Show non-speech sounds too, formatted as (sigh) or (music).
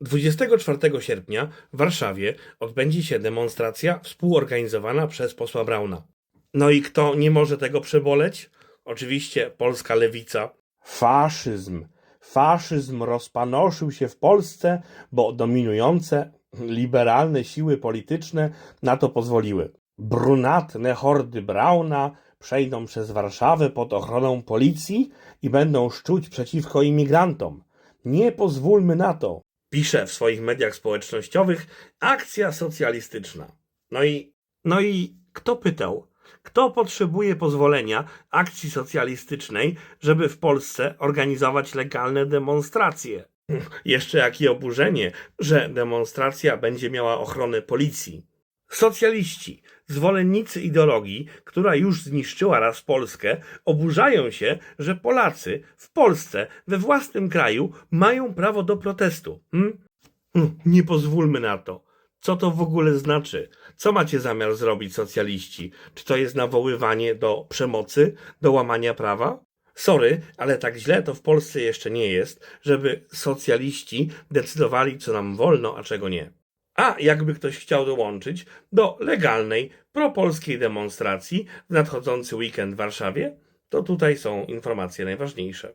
24 sierpnia w Warszawie odbędzie się demonstracja współorganizowana przez posła Brauna. No i kto nie może tego przeboleć? Oczywiście polska lewica. Faszyzm. Faszyzm rozpanoszył się w Polsce, bo dominujące liberalne siły polityczne na to pozwoliły. Brunatne hordy Brauna przejdą przez Warszawę pod ochroną policji i będą szczuć przeciwko imigrantom. Nie pozwólmy na to. Pisze w swoich mediach społecznościowych akcja socjalistyczna. No i, no i kto pytał? Kto potrzebuje pozwolenia akcji socjalistycznej, żeby w Polsce organizować legalne demonstracje? (laughs) Jeszcze jakie oburzenie, że demonstracja będzie miała ochronę policji. Socjaliści, zwolennicy ideologii, która już zniszczyła raz Polskę, oburzają się, że Polacy w Polsce, we własnym kraju, mają prawo do protestu. Hmm? Nie pozwólmy na to. Co to w ogóle znaczy? Co macie zamiar zrobić socjaliści? Czy to jest nawoływanie do przemocy, do łamania prawa? Sorry, ale tak źle to w Polsce jeszcze nie jest, żeby socjaliści decydowali, co nam wolno, a czego nie. A jakby ktoś chciał dołączyć do legalnej, propolskiej demonstracji w nadchodzący weekend w Warszawie, to tutaj są informacje najważniejsze.